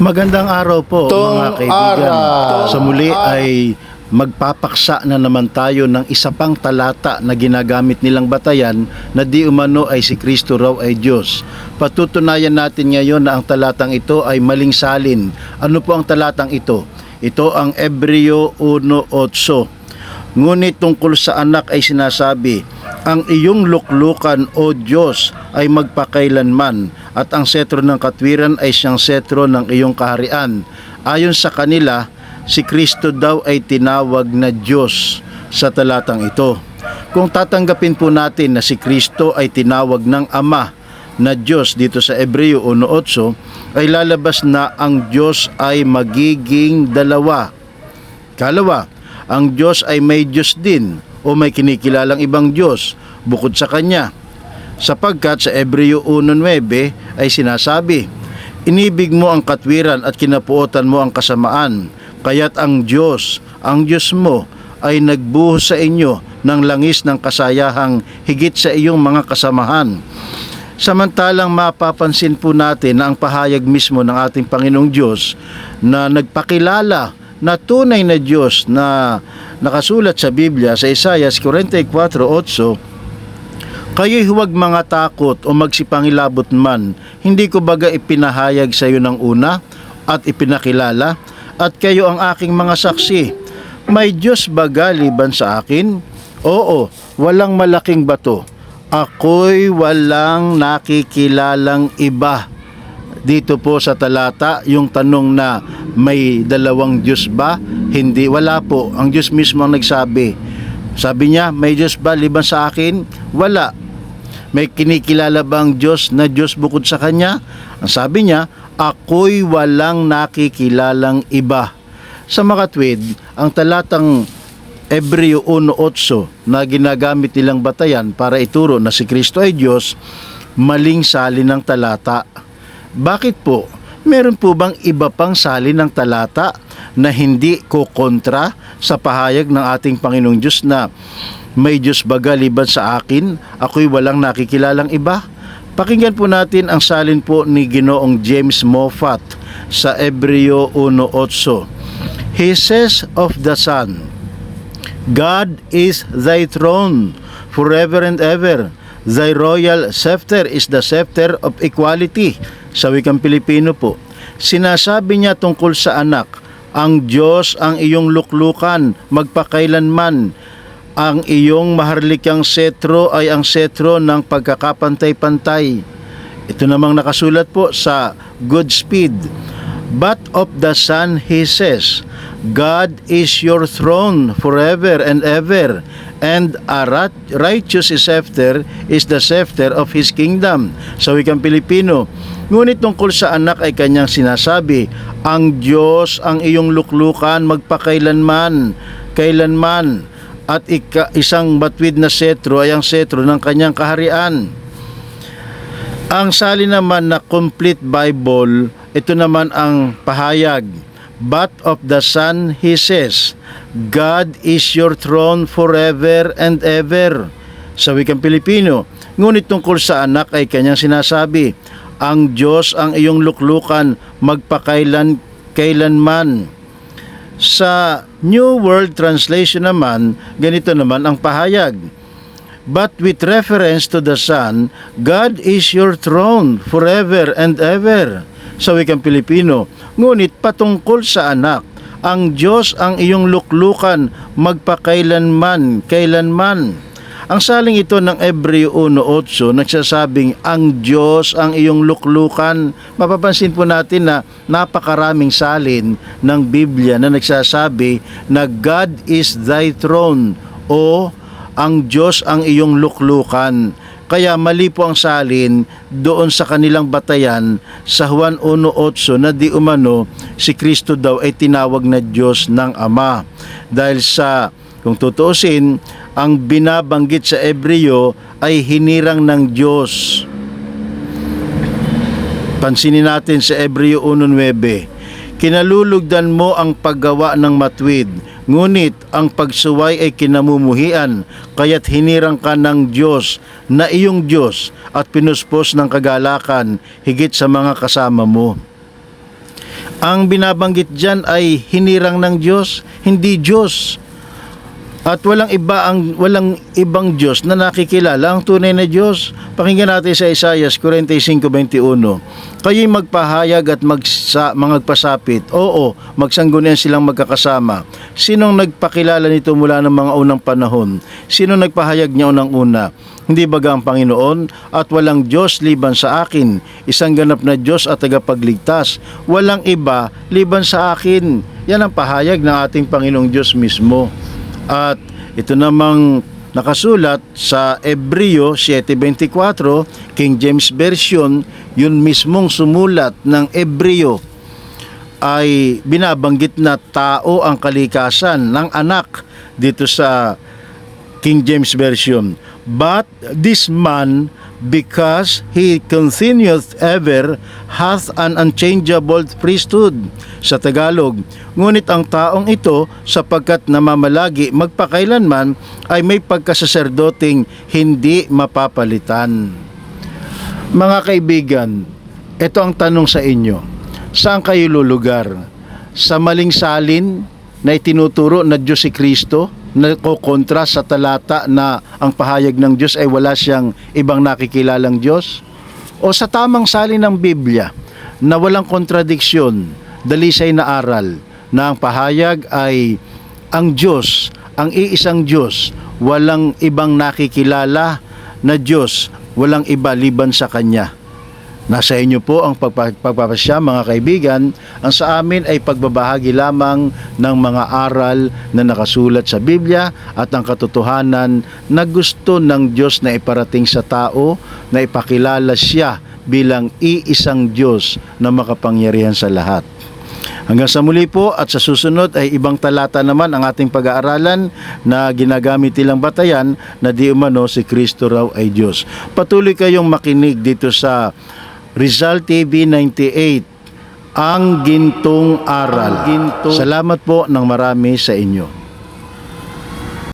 Magandang araw po Tong mga kaibigan. araw. Sa muli ay magpapaksa na naman tayo ng isa pang talata na ginagamit nilang batayan na di umano ay si Kristo raw ay Diyos. Patutunayan natin ngayon na ang talatang ito ay maling salin. Ano po ang talatang ito? Ito ang Ebreo 1.8. Ngunit tungkol sa anak ay sinasabi, ang iyong luklukan o Diyos ay magpakailanman at ang setro ng katwiran ay siyang setro ng iyong kaharian. Ayon sa kanila, si Kristo daw ay tinawag na Diyos sa talatang ito. Kung tatanggapin po natin na si Kristo ay tinawag ng Ama na Diyos dito sa Ebreo 1.8, ay lalabas na ang Diyos ay magiging dalawa. Kalawa, ang Diyos ay may Diyos din o may kinikilalang ibang Diyos bukod sa Kanya. Sapagkat sa Ebreo 1.9 ay sinasabi, Inibig mo ang katwiran at kinapuotan mo ang kasamaan, kaya't ang Diyos, ang Diyos mo, ay nagbuhos sa inyo ng langis ng kasayahang higit sa iyong mga kasamahan. Samantalang mapapansin po natin na ang pahayag mismo ng ating Panginoong Diyos na nagpakilala na tunay na Diyos na nakasulat sa Biblia sa Isaiah 44.8 Kayo'y huwag mga takot o magsipangilabot man, hindi ko baga ipinahayag sa iyo ng una at ipinakilala, at kayo ang aking mga saksi. May Diyos baga liban sa akin? Oo, walang malaking bato. Ako'y walang nakikilalang iba. Dito po sa talata, yung tanong na may dalawang Diyos ba? Hindi, wala po. Ang Diyos mismo ang nagsabi. Sabi niya, may Diyos ba liban sa akin? Wala. May kinikilala ba Diyos na Diyos bukod sa Kanya? Ang sabi niya, ako'y walang nakikilalang iba. Sa makatwid, ang talatang Ebreo 1.8 na ginagamit nilang batayan para ituro na si Kristo ay Diyos, maling salin ng talata. Bakit po? Meron po bang iba pang salin ng talata na hindi ko kontra sa pahayag ng ating Panginoong Diyos na may Diyos baga liban sa akin, ako'y walang nakikilalang iba? Pakinggan po natin ang salin po ni Ginoong James Moffat sa Ebreo 1.8. He says of the Son, God is thy throne forever and ever. Thy royal scepter is the scepter of equality. Sa wikang Pilipino po. Sinasabi niya tungkol sa anak, ang Diyos ang iyong luklukan, magpakailanman. Ang iyong maharlikang setro ay ang setro ng pagkakapantay-pantay. Ito namang nakasulat po sa Good Speed. But of the Son he says, God is your throne forever and ever, and a righteous scepter is the scepter of His kingdom. Sa wikang Pilipino, ngunit tungkol sa anak ay kanyang sinasabi, ang Diyos ang iyong luklukan magpakailanman, kailanman, at ika, isang batwid na setro ay ang setro ng kanyang kaharian. Ang sali naman na complete Bible, ito naman ang pahayag. But of the Son, he says, God is your throne forever and ever. Sa wikang Pilipino, ngunit tungkol sa anak ay kanyang sinasabi, ang Diyos ang iyong luklukan magpakailan kailanman. Sa New World Translation naman, ganito naman ang pahayag. But with reference to the Son, God is your throne forever and ever. Sa wikang Pilipino, ngunit patungkol sa anak, ang Diyos ang iyong luklukan magpakailanman, kailanman. Ang saling ito ng Ebreo 1.8 nagsasabing ang Diyos ang iyong luklukan. Mapapansin po natin na napakaraming salin ng Biblia na nagsasabi na God is thy throne o ang Diyos ang iyong luklukan. Kaya mali po ang salin doon sa kanilang batayan sa Juan 1.8 na di umano si Kristo daw ay tinawag na Diyos ng Ama. Dahil sa, kung tutuusin, ang binabanggit sa Ebreo ay hinirang ng Diyos. Pansinin natin sa Ebreo 1.9, Kinalulugdan mo ang paggawa ng matwid, ngunit ang pagsuway ay kinamumuhian, kaya't hinirang ka ng Diyos na iyong Diyos at pinuspos ng kagalakan higit sa mga kasama mo. Ang binabanggit dyan ay hinirang ng Diyos, hindi Diyos. At walang iba ang walang ibang Diyos na nakikilala ang tunay na Diyos. Pakinggan natin sa Isaiah 45:21. Kayo'y magpahayag at magsa, magpasapit. Oo, magsanggunian silang magkakasama. Sinong nagpakilala nito mula ng mga unang panahon? Sino nagpahayag niya unang-una? Hindi baga ang Panginoon at walang Diyos liban sa akin, isang ganap na Diyos at tagapagligtas. Walang iba liban sa akin. Yan ang pahayag ng ating Panginoong Diyos mismo. At ito namang nakasulat sa Ebreo 7.24, King James Version, yun mismong sumulat ng Ebreo ay binabanggit na tao ang kalikasan ng anak dito sa King James Version. But this man, because he continueth ever, hath an unchangeable priesthood. Sa Tagalog, ngunit ang taong ito, sapagkat namamalagi magpakailanman, ay may pagkasaserdoting hindi mapapalitan. Mga kaibigan, ito ang tanong sa inyo. Saan kayo lulugar? Sa maling salin na itinuturo na Diyos si Kristo na kokontra sa talata na ang pahayag ng Diyos ay wala siyang ibang nakikilalang Diyos? O sa tamang salin ng Biblia na walang kontradiksyon, dalisay na aral na ang pahayag ay ang Diyos, ang iisang Diyos, walang ibang nakikilala na Diyos, walang iba liban sa Kanya. Nasa inyo po ang pagpa- pagpapasya mga kaibigan. Ang sa amin ay pagbabahagi lamang ng mga aral na nakasulat sa Biblia at ang katotohanan na gusto ng Diyos na iparating sa tao na ipakilala siya bilang iisang Diyos na makapangyarihan sa lahat. Hanggang sa muli po at sa susunod ay ibang talata naman ang ating pag-aaralan na ginagamit nilang batayan na di umano si Kristo raw ay Diyos. Patuloy kayong makinig dito sa Rizal TV 98 ang gintong aral. Salamat po ng marami sa inyo.